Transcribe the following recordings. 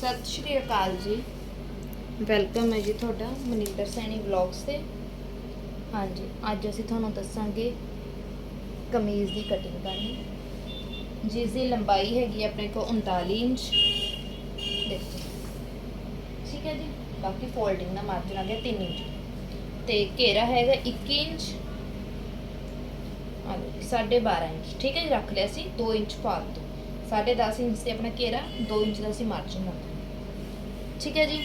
ਸਤਿ ਸ਼੍ਰੀ ਅਕਾਲ ਜੀ। ਵੈਲਕਮ ਹੈ ਜੀ ਤੁਹਾਡਾ ਮਨਿੰਦਰ ਸੈਣੀ ਵਲੌਗਸ ਤੇ। ਹਾਂਜੀ ਅੱਜ ਅਸੀਂ ਤੁਹਾਨੂੰ ਦੱਸਾਂਗੇ ਕਮੀਜ਼ ਦੀ ਕਟਿੰਗ ਕਰਨੀ। ਜਿਸ ਦੀ ਲੰਬਾਈ ਹੈਗੀ ਆਪਣੇ ਕੋਲ 39 ਇੰਚ। ਦੇਖੋ। ਠੀਕ ਹੈ ਜੀ ਬਾਕੀ ਫੋਲਡਿੰਗ ਦਾ ਮਾਰਜਨ ਆ ਗਿਆ 3 ਇੰਚ। ਤੇ ਘੇਰਾ ਹੈਗਾ 21 ਇੰਚ। ਆ ਲਓ ਜੀ, ਸਾਢੇ 12 ਇੰਚ। ਠੀਕ ਹੈ ਜੀ ਰੱਖ ਲਿਆ ਸੀ 2 ਇੰਚ ਫਾਲਤੂ। ਸਾਢੇ 10 ਇੰਚ ਤੇ ਆਪਣਾ ਘੇਰਾ 2 ਇੰਚ ਦਾ ਅਸੀਂ ਮਾਰਜਨ ਰੱਖਿਆ ਠੀਕ ਹੈ ਜੀ?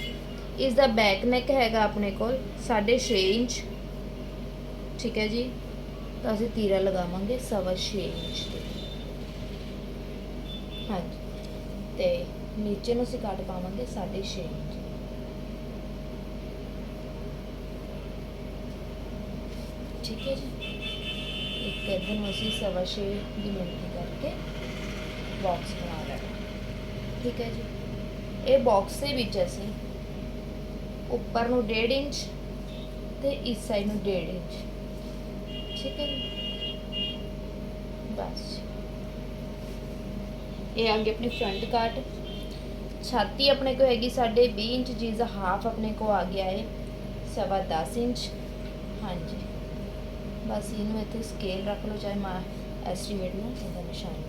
ਇਸ ਦਾ ਬੈਕ ਨੈਕ ਹੈਗਾ ਆਪਣੇ ਕੋਲ 6.5 ਇੰਚ। ਠੀਕ ਹੈ ਜੀ? ਤਾਂ ਅਸੀਂ ਤੀਰਾ ਲਗਾਵਾਂਗੇ 6.5 ਇੰਚ ਤੇ। ਹਾਂਜੀ। ਤੇ ਨੀਚੇ ਨੂੰ ਅਸੀਂ ਕੱਟ ਪਾਵਾਂਗੇ 6.5 ਇੰਚ। ਠੀਕ ਹੈ ਜੀ? ਇੱਕ ਇੱਧਰ ਨੂੰ ਅਸੀਂ ਸਵਾ ਛੇ ਦੀ ਮਿਣਤੀ ਕਰਕੇ ਬਾਕਸ ਬਣਾ ਲੈਣਾ ਠੀਕ ਹੈ ਜੀ। ਇਹ ਬਾਕਸ ਦੇ ਵਿੱਚ ਅਸੀਂ ਉੱਪਰ ਨੂੰ 1.5 ਇੰਚ ਤੇ ਇਸ ਸਾਈਡ ਨੂੰ 1.5 ਇੰਚ। ਠੀਕ ਹੈ ਜੀ? ਬਸ। ਇਹ ਆ ਗਈ ਆਪਣੀ ਫਰੰਟ ਕਾਟ ਛਾਤੀ ਆਪਣੇ ਕੋ ਹੈਗੀ ਸਾਡੇ 20 ਇੰਚ ਜਿਸ ਦਾ ਹਾਫ ਆਪਣੇ ਕੋ ਆ ਗਿਆ ਹੈ ਸਵਾ 10 ਇੰਚ। ਹਾਂਜੀ। ਬਸ ਇਹਨੂੰ ਇੱਥੇ ਸਕੇਲ ਰੱਖ ਲਓ ਚਾਹੇ ਮਾ ਐਸਟੀਮੇਟ ਨੂੰ ਇਹਦਾ ਨਿਸ਼ਾਨ।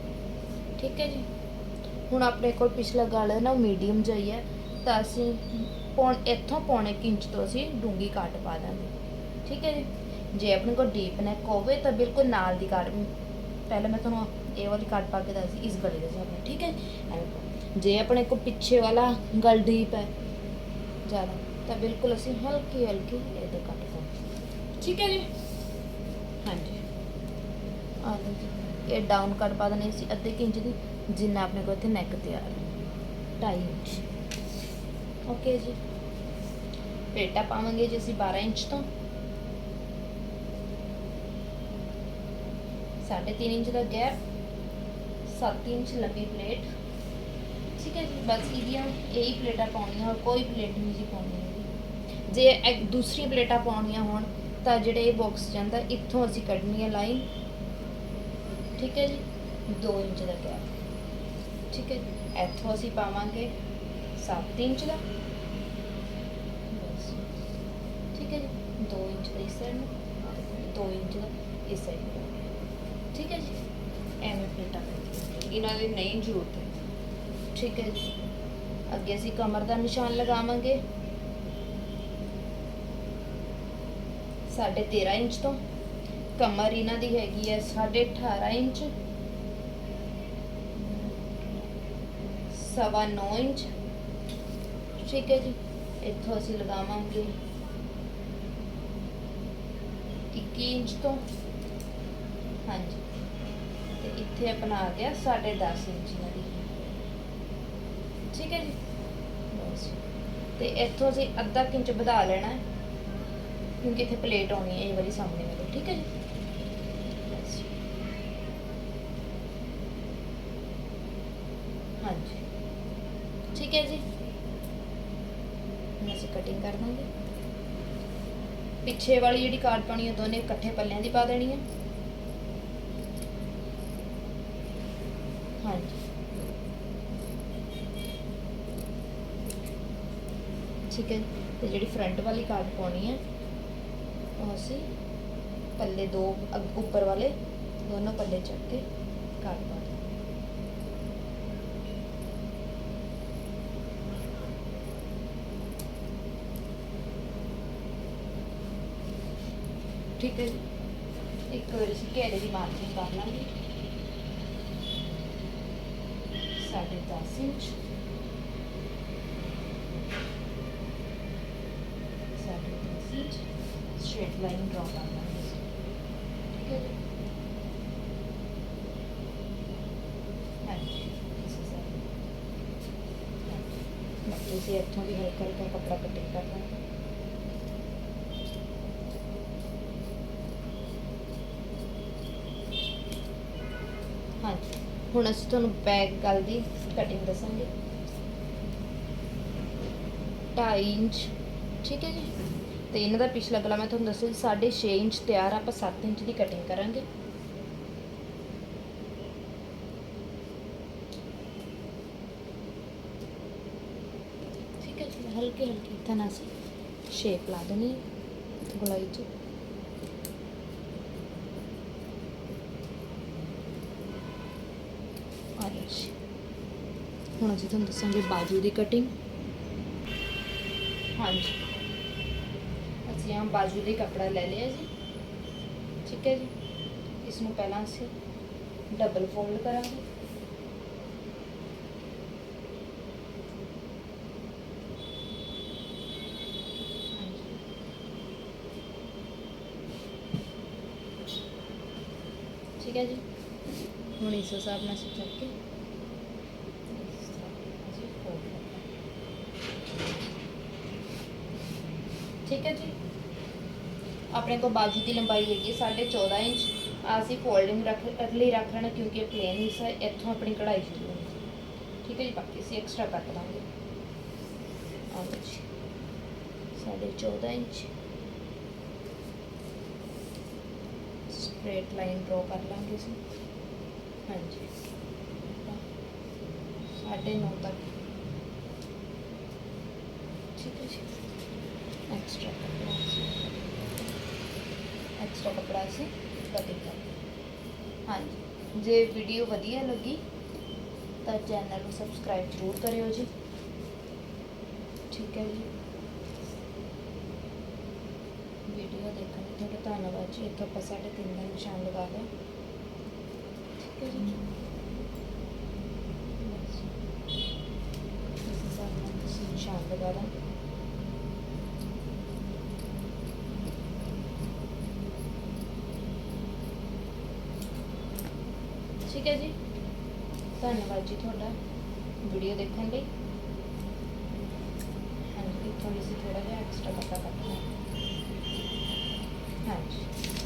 ਠੀਕ ਹੈ ਜੀ। ਹੁਣ ਆਪਣੇ ਕੋਲ ਪਿਛਲਾ ਗਲ ਹੈ ਨਾ ਉਹ ਮੀਡੀਅਮ ਜਾਈ ਹੈ ਤਾਂ ਅਸੀਂ ਪੌਣ, ਇੱਥੋਂ ਪੌਣੇ ਕੁ ਇੰਚ ਤੋਂ ਅਸੀਂ ਡੂੰਗੀ ਕੱਟ ਪਾ ਦਾਂਗੇ। ਠੀਕ ਹੈ ਜੀ। ਜੇ ਆਪਣੇ ਕੋਲ ਡੀਪ ਨੈਕ ਹੋਵੇ ਤਾਂ ਬਿਲਕੁਲ ਨਾਲ ਦੀ ਕੱਟ ਪਹਿਲਾਂ ਮੈਂ ਤੁਹਾਨੂੰ ਇਹ ਵਾਲੀ ਕੱਟ ਪਾ ਕੇ ਦੱਸਦੀ, ਇਸ ਗਲੇ ਦੇ ਹਿਸਾਬ ਨਾਲ ਠੀਕ ਹੈ ਜੇ। ਆਪਣੇ ਕੋਲ ਪਿੱਛੇ ਵਾਲਾ ਗਲ ਡੀਪ ਹੈ ਜ਼ਿਆਦਾ, ਤਾਂ ਬਿਲਕੁਲ ਅਸੀਂ ਹਲਕੀ ਹਲਕੀ ਇਹਦੇ ਕੱਟ ਪਾਉਂਗੇ ਠੀਕ ਹੈ ਜੀ। ਹਾਂਜੀ। ਆ ਲਓ ਜੀ। ਇਹ ਡਾਊਨ ਕੱਟ ਪਾ ਦੇਣੀ ਸੀ, ਅੱਧੇ ਕੁ ਇੰਚ ਦੀ, ਜਿੰਨਾ ਆਪਣੇ ਕੋਲ ਇੱਥੇ ਨੈਕ ਤਿਆਰ ਹੈ 2.5 ਇੰਚ। ਓਕੇ ਜੀ। ਪੇਟਾ ਪਾਵਾਂਗੇ ਜੀ ਅਸੀਂ 12 ਇੰਚ ਤੋਂ। 3.5 ਇੰਚ ਦਾ ਗੈਪ 7 ਇੰਚ ਲੰਬੀ ਪਲੇਟ। ਠੀਕ ਹੈ ਜੀ, ਬਸ ਇਹਦੀਆਂ ਇਹੀ ਪਲੇਟਾਂ ਪਾਉਣੀਆਂ, ਹੋਰ ਕੋਈ ਪਲੇਟ ਨਹੀਂ ਜੀ ਪਾਉਣੀ ਹੈਗੀ। ਜੇ ਇੱਕ ਦੂਸਰੀ ਪਲੇਟਾਂ ਪਾਉਣੀਆਂ ਹੋਣ, ਤਾਂ ਜਿਹੜੇ ਇਹ ਬਾਕਸ ਜਾਂਦਾ, ਇੱਥੋਂ ਅਸੀਂ ਕੱਢਣੀ ਹੈ ਲਾਈਨ ਠੀਕ ਹੈ ਜੀ 2 ਇੰਚ ਦਾ ਗੈਪ ਠੀਕ ਹੈ ਜੀ ਇੱਥੋਂ ਅਸੀਂ ਪਾਵਾਂਗੇ 7 ਇੰਚ ਦਾ। ਠੀਕ ਹੈ ਜੀ 2 ਇੰਚ ਦਾ ਇਸ ਸਾਈਡ ਨੂੰ 2 ਇੰਚ ਦਾ ਇਸ ਸਾਈਡ ਨੂੰ। ਠੀਕ ਹੈ ਜੀ ਐਵੇਂ ਪਲੇਟਾਂ ਇਹਨਾਂ ਦੀ ਨਹੀਂ ਜ਼ਰੂਰਤ ਹੈ। ਠੀਕ ਹੈ ਜੀ ਅੱਗੇ ਅਸੀਂ ਕਮਰ ਦਾ ਨਿਸ਼ਾਨ ਲਗਾਵਾਂਗੇ। ਸਾਢੇ 13 ਇੰਚ ਤੋਂ। ਕਮਰ ਇਹਨਾਂ ਦੀ ਹੈਗੀ ਹੈ ਸਾਢੇ 18 ਇੰਚ, ਸਵਾ 9 ਇੰਚ। ਠੀਕ ਹੈ ਜੀ, ਇੱਥੋਂ ਅਸੀਂ ਲਗਾਵਾਂਗੇ 21 ਇੰਚ ਤੋਂ। ਹਾਂਜੀ, ਤੇ ਇੱਥੇ ਆਪਣਾ ਆ ਗਿਆ ਸਾਢੇ 10 ਇੰਚ ਇਹਨਾਂ ਦੀ। ਠੀਕ ਹੈ ਜੀ, ਬਸ। ਤੇ ਇੱਥੋਂ ਅਸੀਂ ਅੱਧਾ ਇੰਚ ਵਧਾ ਲੈਣਾ ਹੈ, ਕਿਉਂਕਿ ਇੱਥੇ ਪਲੇਟ ਆਉਣੀ ਹੈ, ਇਹ ਵਾਲੀ ਸਾਹਮਣੇ ਵਾਲੀ। ਠੀਕ ਹੈ ਜੀ ਬਸ। ਹਾਂਜੀ ਠੀਕ ਹੈ ਜੀ? ਅਸੀਂ ਕਟਿੰਗ ਕਰ ਦਾਂਗੇ। ਪਿੱਛੇ ਵਾਲੀ ਜਿਹੜੀ ਕਾਰਡ ਪਾਣੀ ਹੈ, ਦੋਨੇ ਇਕੱਠੇ ਪੱਲਿਆਂ ਦੀ ਪਾ ਦੇਣੀ ਹੈ। ਹਾਂਜੀ। ਠੀਕ ਹੈ ਤੇ ਜਿਹੜੀ ਫਰੰਟ ਵਾਲੀ ਕਾਰਡ ਪਾਉਣੀ ਹੈ, ਉਹ ਅਸੀਂ ਪੱਲੇ ਦੋ ਅੱਗ- ਉੱਪਰ ਵਾਲੇ, ਦੋਨੋਂ ਪੱਲੇ ਚੱਕ ਕੇ ਕਾਰਡ ਪਾਉਣੇ ਠੀਕ ਹੈ ਜੀ। ਇੱਕ ਵਾਰ ਅਸੀਂ ਘੇਰੇ ਦੀ ਮਾਰਕਿੰਗ ਕਰ ਲਾਂਗੇ। ਸਾਢੇ 10 ਇੰਚ। ਸਾਢੇ 10 ਇੰਚ। ਸਟ੍ਰੇਟ ਲਾਈਨ ਡਰਾ ਕਰ ਲਾਂਗੇ ਇੱਥੋਂ ਵੀ ਹਲਕਾ ਹਲਕਾ ਕੱਪੜਾ ਕਟਿੰਗ ਕਰ ਲਾਂਗੇ। ਹਾਂਜੀ। ਹੁਣ ਅਸੀਂ ਤੁਹਾਨੂੰ ਬੈਕ ਗੱਲ ਦੀ ਕਟਿੰਗ ਦੱਸਾਂਗੇ। 2.5 ਇੰਚ, ਠੀਕ ਹੈ ਜੀ? ਤੇ ਇਹਨਾਂ ਦਾ ਪਿਛਲਾ ਗਲਾ ਮੈਂ ਤੁਹਾਨੂੰ ਦੱਸਿਆ ਸੀ 6.5 ਇੰਚ ਤਿਆਰ ਆਪਾਂ 7 ਇੰਚ ਦੀ ਕਟਿੰਗ ਕਰਾਂਗੇ। ਠੀਕ ਹੈ ਹਲਕੇ ਹਲਕੇ ਇੱਥੇ ਨਾ ਅਸੀਂ ਸ਼ੇਪ ਲਾ ਦੇਣੀ ਹੈ 'ਚ ਆ ਲਓ ਜੀ ਹੁਣ ਅਸੀਂ ਤੁਹਾਨੂੰ ਦੱਸਾਂਗੇ ਬਾਜੂ ਦੀ ਕਟਿੰਗ। ਹਾਂਜੀ। ਅਸੀਂ ਆਹ ਬਾਜੂ ਦੇ ਕੱਪੜਾ ਲੈ ਲਿਆ ਜੀ। ਠੀਕ ਹੈ ਜੀ। ਇਸ ਨੂੰ ਪਹਿਲਾਂ ਅਸੀਂ ਡਬਲ ਫੋਲਡ ਕਰਾਂਗੇ। ਠੀਕ ਹੈ ਜੀ। ਹੁਣ ਇਸ ਹਿਸਾਬ ਨਾਲ ਅਸੀਂ ਚੱਕ ਕੇ ਇਸ ਤਰ੍ਹਾਂ ਅਸੀਂ fold ਕਰਨਾ ਠੀਕ ਹੈ ਜੀ? ਆਪਣੇ ਕੋਲ ਬਾਜੂ ਦੀ ਲੰਬਾਈ ਹੈਗੀ ਹੈ ਸਾਢੇ 14 ਇੰਚ। ਅਸੀਂ ਫੋਲਡਿੰਗ ਰੱਖ ਲਈ ਰੱਖ ਲੈਣਾ ਕਿਉਂਕਿ ਇਹ ਪਲੇਨ ਹਿੱਸਾ ਹੈ, ਇੱਥੋਂ ਆਪਣੀ ਕਢਾਈ ਸ਼ੁਰੂ ਹੋਣੀ ਠੀਕ ਹੈ ਜੀ ਬਾਕੀ ਅਸੀਂ ਐਕਸਟਰਾ ਕੱਟ ਦਾਂਗੇ ਆਹ ਜੀ ਸਾਢੇ 14 ਇੰਚ। ਸਟ੍ਰੇਟ ਲਾਈਨ ਡਰਾ ਕਰ ਲਾਂਗੇ ਅਸੀਂ। ਹਾਂਜੀ। ਸਾਢੇ 9 ਤੱਕ। ਠੀਕ ਹੈ ਜੀ। ਐਕਸਟਰਾ ਕੱਪੜਾ ਅਸੀਂ ਐਕਸਟਰਾ ਕੱਪੜਾ ਅਸੀਂ ਕਟਿੰਗ ਕਰਦੇ ਹਾਂਜੀ ਜੇ ਵੀਡੀਓ ਵਧੀਆ ਲੱਗੀ ਤਾਂ ਚੈਨਲ ਨੂੰ ਸਬਸਕ੍ਰਾਈਬ ਜ਼ਰੂਰ ਕਰਿਓ ਜੀ ਠੀਕ ਹੈ ਜੀ ਵੀਡੀਓ ਦੇਖਣ ਲਈ ਤੁਹਾਡਾ ਧੰਨਵਾਦ ਜੀ ਇੱਥੋਂ ਆਪਾਂ ਸਾਢੇ ਤਿੰਨ ਦਾ ਨਿਸ਼ਾਨ ਲਗਾ ਲਿਆ ਠੀਕ ਹੈ ਜੀ ਤੁਸੀਂ ਨਿਸ਼ਾਨ ਲਗਾ ਦਾਂਗੇ ਠੀਕ ਹੈ ਜੀ। ਧੰਨਵਾਦ ਜੀ ਤੁਹਾਡਾ। ਵੀਡੀਓ ਦੇਖਣ ਲਈ। ਹਾਂਜੀ ਇੱਥੋਂ ਵੀ ਅਸੀਂ ਥੋੜਾ ਜਿਹਾ ਐਕਸਟਰਾ ਕੱਟਾ ਕੱਟਣਾ ਹੈ। ਹਾਂਜੀ।